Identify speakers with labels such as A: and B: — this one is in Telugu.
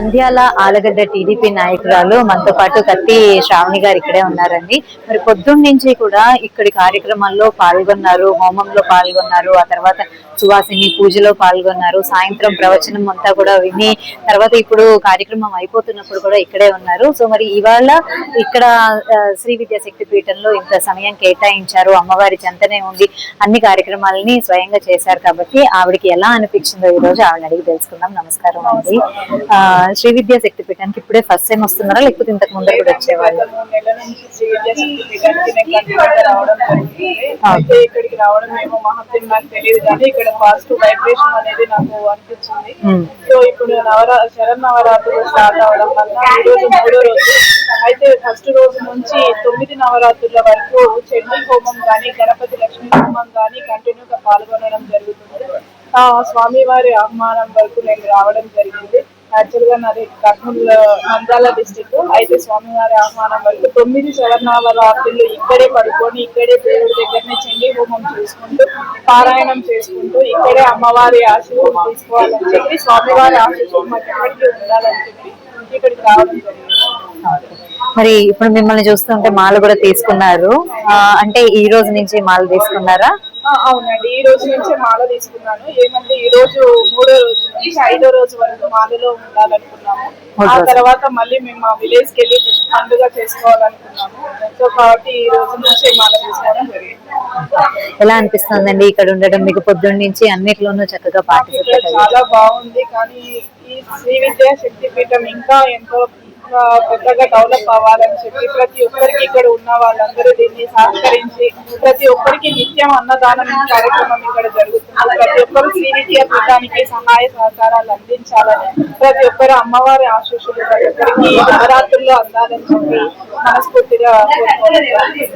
A: నంద్యాల ఆలగడ్డ టీడీపీ నాయకురాలు మనతో పాటు కత్తి శ్రావణి గారు ఇక్కడే ఉన్నారండి. మరి పొద్దున్న నుంచి కూడా ఇక్కడి కార్యక్రమాల్లో పాల్గొన్నారు హోమంలో పాల్గొన్నారు ఆ తర్వాత సువాసిని పూజలో పాల్గొన్నారు సాయంత్రం ప్రవచనం అంతా కూడా విని తర్వాత ఇప్పుడు కార్యక్రమం అయిపోతున్నప్పుడు కూడా ఇక్కడే ఉన్నారు. సో మరి ఇవాళ ఇక్కడ శ్రీ విద్యాశక్తి పీఠంలో ఇంత సమయం కేటాయించారు అమ్మవారి చెంతనే ఉండి అన్ని కార్యక్రమాలని స్వయంగా చేశారు కాబట్టి ఆవిడకి ఎలా అనిపించిందో ఈ రోజు ఆవిడని అడిగి తెలుసుకుందాం. నమస్కారం అండి. శ్రీ విద్యాశక్తి పీఠానికి ఇప్పుడే ఫస్ట్ టైం వస్తున్నారా? లేకపోతే ఇంతకు ముందర కూడా వచ్చేవాళ్ళు?
B: అయితే ఇక్కడికి రావడం ఏమో మహత్యం నాకు తెలియదు కానీ ఇక్కడ పాజిటివ్ వైబ్రేషన్ అనేది నాకు అనిపించింది. సో ఇప్పుడు నవరా శరణ్ నవరాత్రులు స్టార్ట్ అవడం వల్ల ఈ రోజు మూడో రోజు. అయితే ఫస్ట్ రోజు నుంచి తొమ్మిది నవరాత్రుల వరకు చండీ హోమం కానీ గణపతి లక్ష్మీ హోమం కానీ కంటిన్యూగా పాల్గొనడం జరుగుతుంది. ఆ స్వామివారి ఆహ్వానం వరకు నేను రావడం జరిగింది. యాక్చువల్గా నాది కర్నూలు నంద్యాల డిస్టిక్ అయితే స్వామివారి ఆహ్వానం వరకు తొమ్మిది శరణావరాత్రులు ఇక్కడే పడుకొని ఇక్కడే దేవుడి దగ్గరనే చండీ హోమం చేసుకుంటూ పారాయణం చేసుకుంటూ ఇక్కడే అమ్మవారి ఆశీర్వాదం తీసుకోవాలని చెప్పి స్వామివారి మాకు ఎప్పటికీ ఉండాలని చెప్పి ఇక్కడికి రావడం జరిగింది.
A: మరి ఇప్పుడు మిమ్మల్ని చూస్తుంటే మాల కూడా తీసుకున్నారు. అంటే ఈ రోజు నుంచి మాల తీసుకున్నారా?
B: అవునండి. ఈ రోజు నుంచే మాల తీసుకున్నాను. ఏమంటే ఈ రోజు మూడో రోజు నుంచి ఐదో రోజు వరకు మాలలో ఉండాలనుకున్నాము. ఆ తర్వాత మళ్ళీ మేము మా విలేజ్కి వెళ్ళి పండుగ చేసుకోవాలనుకున్నాము. సో కాబట్టి ఈ రోజు నుంచే మాల తీసుకోవడం జరిగింది.
A: ఎలా అనిపిస్తుందండి ఇక్కడ ఉండడం? మీకు పొద్దున్న నుంచి అన్నిట్లోనూ చక్కగా పార్టిసిపేట్
B: చాలా బాగుంది. కానీ ఈ శ్రీ విద్యా శక్తి పీఠం ఇంకా ఎంతో పెద్దగా డెవలప్ అవ్వాలని చెప్పి ప్రతి ఒక్కరికి ఇక్కడ ఉన్న వాళ్ళందరూ దీన్ని సహకరించి ప్రతి ఒక్కరికి నిత్యం అన్నదానం కార్యక్రమం ఇక్కడ జరుగుతుంది. ప్రతి ఒక్కరు శ్రీ పీఠానికి సహాయ సహకారాలు అందించాలని ప్రతి ఒక్కరు అమ్మవారి ఆశీస్సులు ప్రతి ఒక్కరికి నవరాత్రుల్లో అందాలని చెప్పి మనస్ఫూర్తిగా
A: కోరుకోవాలి